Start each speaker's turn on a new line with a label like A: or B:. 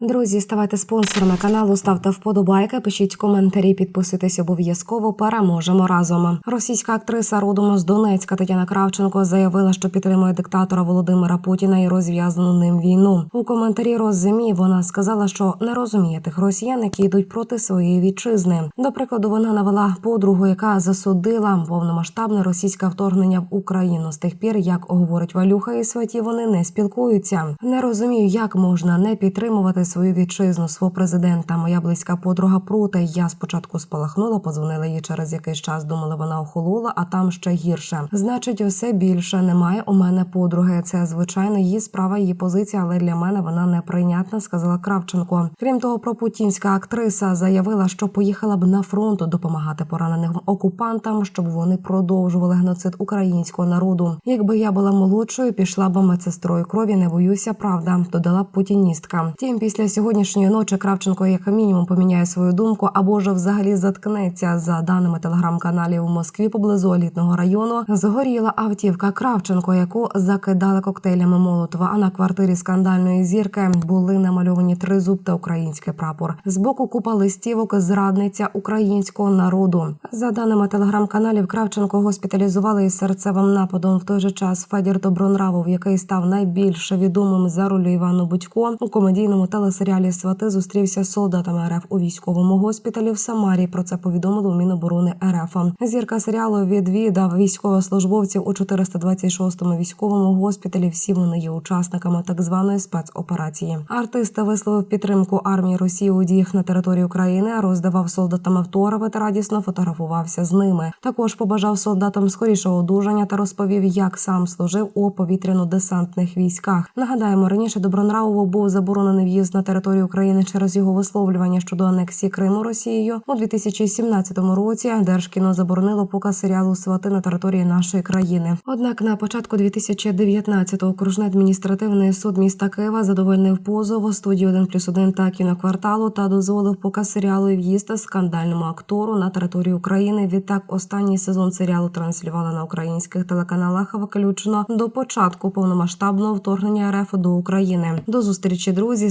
A: Друзі, ставайте спонсорами каналу, ставте вподобайки, пишіть коментарі, підписуйтесь обов'язково. Переможемо разом. Російська актриса родом з Донецька Тетяна Кравченко заявила, що підтримує диктатора Володимира Путіна і розв'язану ним війну. У коментарі розземі вона сказала, що не розуміє тих росіян, які йдуть проти своєї вітчизни. До прикладу, вона навела подругу, яка засудила повномасштабне російське вторгнення в Україну. З тих пір, як говорить Валюха і святі, вони не спілкуються. Не розумію, як можна не підтримувати свою вітчизну, свого президента. Моя близька подруга проти. Я спочатку спалахнула, позвонила їй через якийсь час. Думала, вона охолола, а там ще гірше. Значить, усе більше немає у мене подруги. Це звичайно її справа, її позиція, але для мене вона неприйнятна, сказала Кравченко. Крім того, пропутінська актриса заявила, що поїхала б на фронт допомагати пораненим окупантам, щоб вони продовжували геноцид українського народу. Якби я була молодшою, пішла б медсестрою крові. Не боюся, правда, додала путіністка. Втім, після сьогоднішньої ночі Кравченко як мінімум поміняє свою думку або ж взагалі заткнеться. За даними телеграм-каналів у Москві поблизу елітного району згоріла автівка Кравченко, яку закидали коктейлями Молотова. А на квартирі скандальної зірки були намальовані тризуб та український прапор. Збоку купа листівок зрадниця українського народу. За даними телеграм-каналів, Кравченко госпіталізували із серцевим нападом. В той же час Федір Добронравов, який став найбільше відомим за ролью Івану Будько у комедійному телесеріалі Свати зустрівся з солдатами РФ у військовому госпіталі в Самарі. Про це повідомили у Міноборони РФ. Зірка серіалу відвідав військовослужбовців у 426-му військовому госпіталі. Всі вони є учасниками так званої спецоперації. Артист висловив підтримку армії Росії у діях на території України, роздавав солдатам автографи та радісно фотографувався з ними. Також побажав солдатам скорішого одужання та розповів, як сам служив у повітряно-десантних військах. Нагадаємо, раніше Добронравову був заборонений в'їзд на територію України через його висловлювання щодо анексії Криму Росією у 2017 році. Держкіно заборонило показ серіалу Свати на території нашої країни. Однак на початку 2019-го окружний адміністративний суд міста Києва задовольнив позов студії 1 плюс 1 та кінокварталу та дозволив показ серіалу в'їзд скандальному актору на територію України. Відтак останній сезон серіалу транслювали на українських телеканалах виключно до початку повномасштабного вторгнення РФ до України. До зустрічі, друзі.